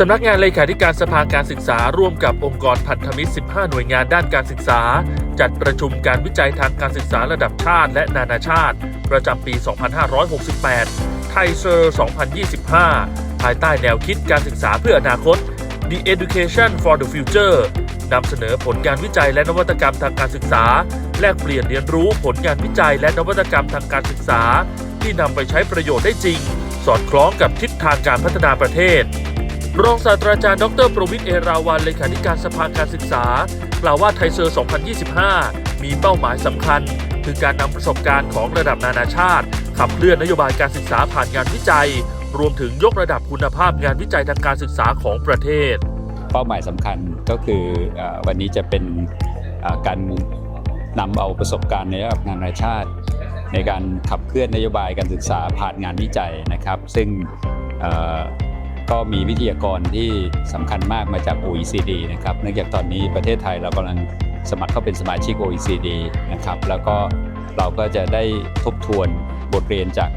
สำนักงานเลขาธิการสภาการศึกษาร่วมกับองค์กรพันธมิตร 15 หน่วยงานด้านการศึกษา จัดประชุมการวิจัยทางการศึกษาระดับชาติและนานาชาติ ประจำปี 2568 ไทยเซอร์ 2025 ภายใต้แนวคิดการศึกษาเพื่ออนาคต The Education for the Future นำเสนอผลงานวิจัยและนวัตกรรมทางการศึกษา แลกเปลี่ยนเรียนรู้ผลงานวิจัยและนวัตกรรมทางการศึกษา ที่นำไปใช้ประโยชน์ได้จริง สอดคล้องกับทิศทางการพัฒนาประเทศ รองศาสตราจารย์ดรประวิทย์เอราวันเลขาธิการสภาการศึกษา กล่าวว่าไทยเซอร์ 2025 มีเป้าหมายสำคัญ คือการนำประสบการณ์ของระดับนานาชาติ ขับเคลื่อนนโยบายการศึกษาผ่านงานวิจัย รวมถึงยกระดับคุณภาพงานวิจัยทางการศึกษาของประเทศ เป้าหมายสำคัญก็คือวันนี้จะเป็นการนำเอาประสบการณ์ในระดับนานาชาติ ในการขับเคลื่อนนโยบายการศึกษาผ่านงานวิจัยนะครับ ซึ่ง ก็มีวิทยากรที่สำคัญมากมาจาก OECD นะครับเนื่องจากตอนนี้ประเทศไทยเรากำลังสมัครเข้าเป็นสมาชิก OECD นะครับแล้วก็เราก็จะได้ทบทวนบทเรียนจาก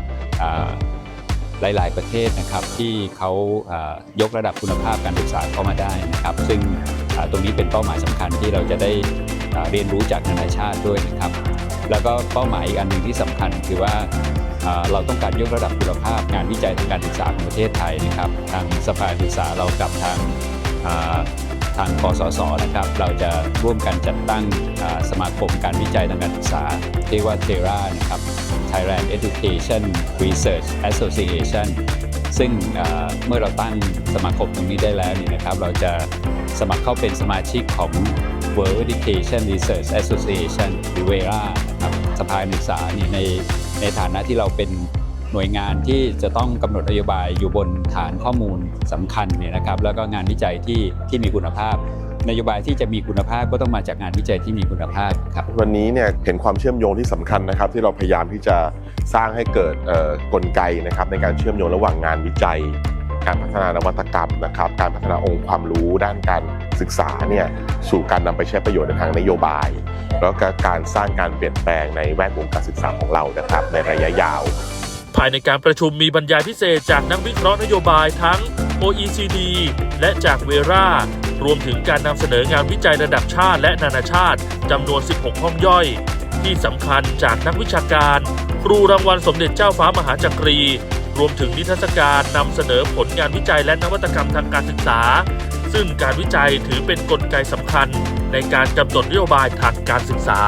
หลาย ๆ ประเทศนะครับที่เขายกระดับคุณภาพการศึกษาเข้ามาได้นะครับ ซึ่งตรงนี้เป็นเป้าหมายสำคัญที่เราจะได้เรียนรู้จากนานาชาติด้วยนะครับ แล้วก็เป้าหมายอีกอันหนึ่งที่สำคัญคือว่า เราต้องการยกระดับคุณภาพงานวิจัยทางการศึกษาของประเทศไทยนะครับทางสภาศึกษาเรากับทางทางกสศนะครับเราจะร่วมกันจัดตั้งสมาคมการวิจัยทางการศึกษาเรียกว่าเทรานะครับ Thailand Education Research Association ซึ่งเมื่อเราตั้งสมาคมตรงนี้ได้แล้วนี่นะครับ เราจะสมัครเข้าเป็นสมาชิกของ World Education Research Association หรือ WERA นะครับสภาศึกษานี่ใน ในฐานะที่เราเป็นหน่วยงานที่จะต้องกำหนดนโยบายอยู่บนฐานข้อมูลสำคัญเนี่ยนะครับ แล้วก็งานวิจัยที่ที่มีคุณภาพ นโยบายที่จะมีคุณภาพก็ต้องมาจากงานวิจัยที่มีคุณภาพครับวันนี้เนี่ยเห็นความเชื่อมโยงที่สำคัญนะครับ ที่เราพยายามที่จะสร้างให้เกิดกลไกนะครับในการเชื่อมโยงระหว่างงานวิจัย การพัฒนานวัตกรรมนะครับ การพัฒนาองค์ความรู้ด้านการศึกษาเนี่ยสู่การนำไปใช้ประโยชน์ในทางนโยบาย แล้วก็การสร้างการเปลี่ยนแปลงในแวดวงการศึกษาของเรานะครับ ในระยะยาว ภายในการประชุมมีบรรยายพิเศษจากนักวิเคราะห์นโยบายทั้ง OECD และจากเวรารวมถึงการนำเสนองานวิจัยระดับชาติและนานาชาติจำนวน 16 ห้องย่อย ที่สำคัญจากนักวิชาการ ครูรางวัลสมเด็จเจ้าฟ้ามหาจักรี รวมถึงนิทรรศการนำเสนอผลงานวิจัยและนวัตกรรมทางการศึกษา ซึ่งการวิจัยถือเป็นนกลไกสำคัญในการกำหนดนโยบายทางการศึกษา